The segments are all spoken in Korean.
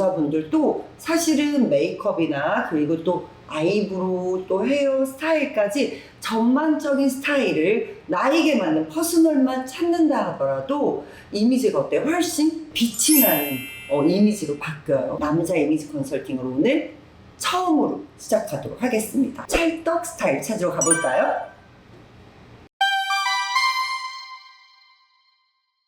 남자분들도 사실은 메이크업이나 그리고 또 아이브로우 또 헤어 스타일까지 전반적인 스타일을 나에게 맞는 퍼스널만 찾는다 하더라도 이미지가 어때요? 훨씬 빛이 나는 어, 이미지로 바뀌어요. 남자 이미지 컨설팅으로 오늘 처음으로 시작하도록 하겠습니다. 찰떡 스타일 찾으러 가볼까요?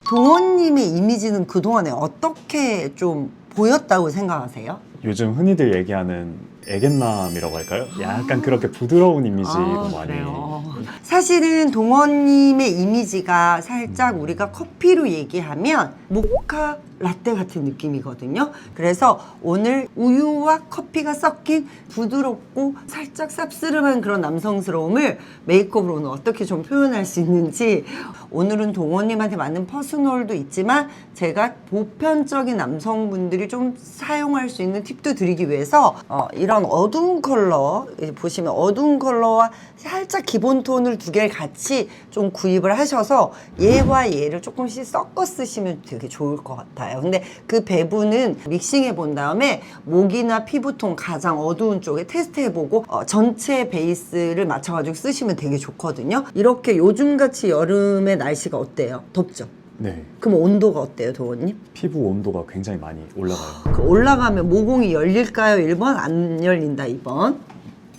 동원님의 이미지는 그동안에 어떻게 좀 보였다고 생각하세요? 요즘 흔히들 얘기하는 애견남이라고 할까요? 약간 그렇게 부드러운 이미지로 아, 많이 그래요. 사실은 동원님의 이미지가 살짝 우리가 커피로 얘기하면 모카 라떼 같은 느낌이거든요. 그래서 오늘 우유와 커피가 섞인 부드럽고 살짝 쌉스름한 그런 남성스러움을 메이크업으로 오늘 어떻게 좀 표현할 수 있는지 오늘은 동원님한테 맞는 퍼스널도 있지만 제가 보편적인 남성분들이 좀 사용할 수 있는 팁도 드리기 위해서 어, 이런 어두운 컬러 보시면 어두운 컬러와 살짝 기본 톤을 두 개를 같이 좀 구입을 하셔서 얘와 얘를 조금씩 섞어 쓰시면 되게 좋을 것 같아요. 근데 그 배분은 믹싱해 본 다음에 목이나 피부톤 가장 어두운 쪽에 테스트해 보고 어, 전체 베이스를 맞춰 가지고 쓰시면 되게 좋거든요. 이렇게 요즘같이 여름의 날씨가 어때요? 덥죠? 네 그럼 온도가 어때요, 도원님? 피부 온도가 굉장히 많이 올라가요. 그 올라가면 모공이 열릴까요? 1번 안 열린다 2번.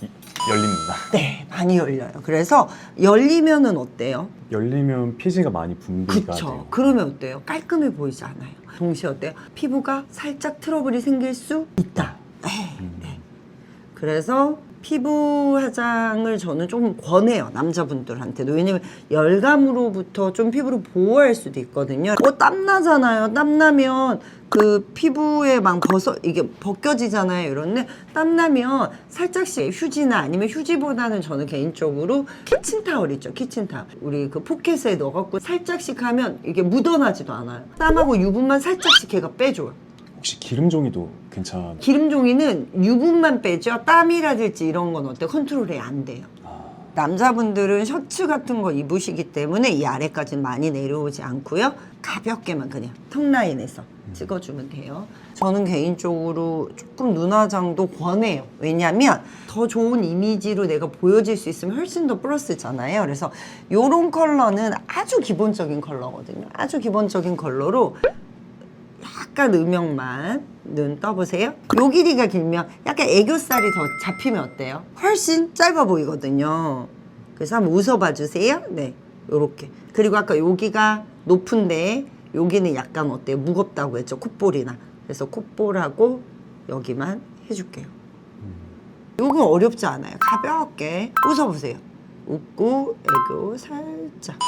이- 열립니다. 네, 많이 열려요. 그래서 열리면은 어때요? 열리면 피지가 많이 분비가 그쵸. 돼요. 그러면 어때요? 깔끔해 보이지 않아요? 동시에 어때요? 피부가 살짝 트러블이 생길 수 있다. 네, 음. 네. 그래서 피부 화장을 저는 좀 권해요 남자분들한테도. 왜냐면 열감으로부터 좀 피부를 보호할 수도 있거든요. 어 땀나잖아요. 땀나면 그 피부에 막 벗어 이게 벗겨지잖아요 이런데 땀나면 살짝씩 휴지나 아니면 휴지보다는 저는 개인적으로 키친타월 있죠 키친타월. 우리 그 포켓에 넣어갖고 살짝씩 하면 이게 묻어나지도 않아요. 땀하고 유분만 살짝씩 걔가 빼줘요 혹시 기름종이도 괜찮? 기름 종이는 유분만 빼죠. 땀이라든지 이런 건 어때? 컨트롤이 안 돼요. 아, 남자분들은 셔츠 같은 거 입으시기 때문에 이 아래까지는 많이 내려오지 않고요. 가볍게만 그냥 턱 라인에서 찍어주면 돼요. 저는 개인적으로 조금 눈화장도 권해요. 왜냐면 더 좋은 이미지로 내가 보여질 수 있으면 훨씬 더 플러스잖아요. 그래서 요런 컬러는 아주 기본적인 컬러거든요. 아주 기본적인 컬러로 약간 음영만 눈 떠보세요. 요 길이가 길면 약간 애교살이 더 잡히면 어때요? 훨씬 짧아 보이거든요. 그래서 한번 웃어봐 주세요. 네, 요렇게. 그리고 아까 여기가 높은데 여기는 약간 어때요? 무겁다고 했죠? 콧볼이나. 그래서 콧볼하고 여기만 해줄게요. 요건 어렵지 않아요. 가볍게 웃어보세요. 웃고 애교 살짝.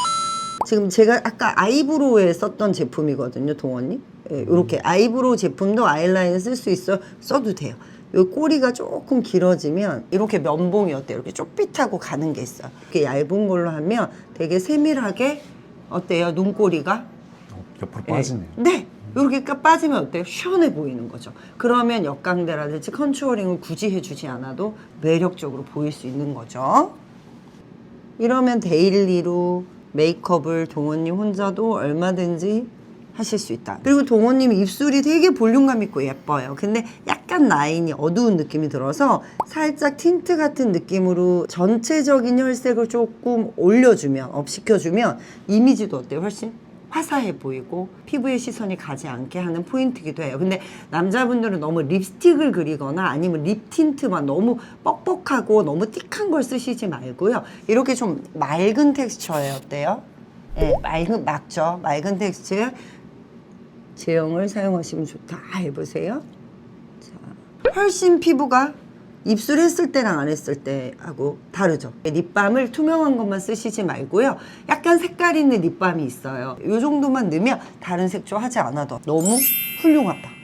지금 제가 아까 아이브로우에 썼던 제품이거든요, 동원님. 예, 이렇게 아이브로우 제품도 아이라인 쓸수 있어 써도 돼요. 이 꼬리가 조금 길어지면 이렇게 면봉이 어때요? 이렇게 쪽빛하고 가는 게 있어요. 이렇게 얇은 걸로 하면 되게 세밀하게 어때요? 눈꼬리가 어, 옆으로 빠지네요. 네. 이렇게 까 빠지면 어때요? 시원해 보이는 거죠. 그러면 역광대라든지 컨투어링을 굳이 해주지 않아도 매력적으로 보일 수 있는 거죠. 이러면 데일리로 메이크업을 동원님 혼자도 얼마든지 하실 수 있다. 그리고 동원님 입술이 되게 볼륨감 있고 예뻐요. 근데 약간 라인이 어두운 느낌이 들어서 살짝 틴트 같은 느낌으로 전체적인 혈색을 조금 올려주면, 업시켜주면 이미지도 어때요? 훨씬 화사해 보이고 피부에 시선이 가지 않게 하는 포인트기도 해요. 근데 남자분들은 너무 립스틱을 그리거나 아니면 립 틴트만 너무 뻑뻑하고 너무 띡한 걸 쓰시지 말고요. 이렇게 좀 맑은 텍스처예요. 어때요? 네, 맑은 맞죠? 맑은 텍스처 제형을 사용하시면 좋다. 아, 해보세요. 자, 훨씬 피부가 입술 했을 때랑 안 했을 때하고 다르죠. 립밤을 투명한 것만 쓰시지 말고요. 약간 색깔 있는 립밤이 있어요. 이 정도만 넣으면 다른 색조 하지 않아도 너무 훌륭하다.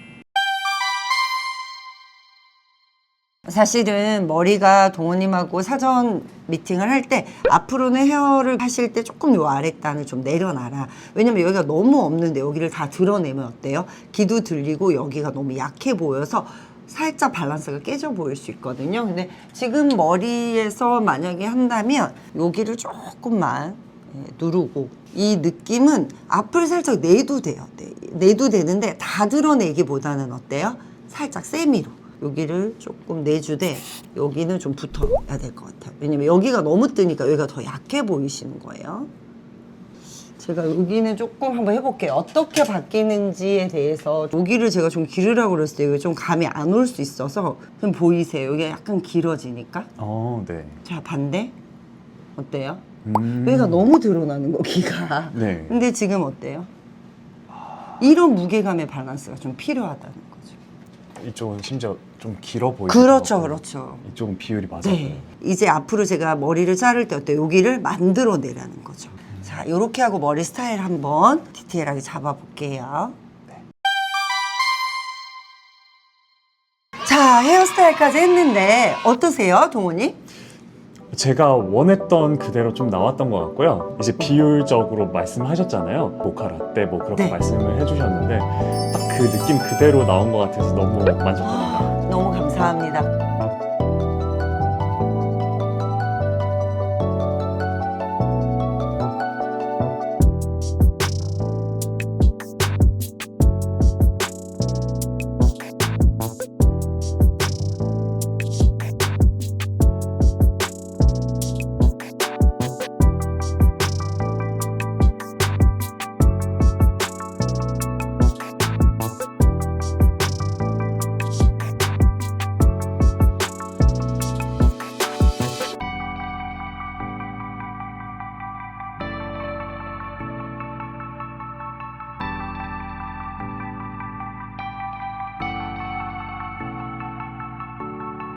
사실은 머리가 동호님하고 사전 미팅을 할 때 앞으로는 헤어를 하실 때 조금 요 아랫단을 좀 내려놔라. 왜냐면 여기가 너무 없는데 여기를 다 드러내면 어때요? 기도 들리고 여기가 너무 약해 보여서 살짝 밸런스가 깨져 보일 수 있거든요. 근데 지금 머리에서 만약에 한다면 여기를 조금만 예, 누르고 이 느낌은 앞을 살짝 내도 돼요. 내, 내도 되는데 다 드러내기보다는 어때요? 살짝 세미로 여기를 조금 내주되 여기는 좀 붙어야 될 것 같아요. 왜냐면 여기가 너무 뜨니까 여기가 더 약해 보이시는 거예요. 제가 여기는 조금 한번 해볼게요. 어떻게 바뀌는지에 대해서 여기를 제가 좀 기르라고 그랬을 때 이게 좀 감이 안 올 수 있어서 좀 보이세요. 여기가 약간 길어지니까. 어, 네. 자 반대 어때요? 음. 여기가 너무 드러나는 거 귀가. 네. 근데 지금 어때요? 이런 무게감의 밸런스가 좀 필요하다는. 이쪽은 심지어 좀 길어 보이고. 그렇죠, 그렇죠. 이쪽은 비율이 맞아요. 네. 이제 앞으로 제가 머리를 자를 때 어때요? 여기를 만들어 내라는 거죠. 자, 이렇게 하고 머리 스타일 한번 디테일하게 잡아 볼게요. 자, 헤어스타일까지 했는데 어떠세요, 동훈이? 제가 원했던 그대로 좀 나왔던 것 같고요. 이제 비율적으로 말씀하셨잖아요. 모카 라떼 뭐 그렇게 네. 말씀을 해주셨는데 딱 그 느낌 그대로 나온 것 같아서 너무 만족합니다. 너무 감사합니다.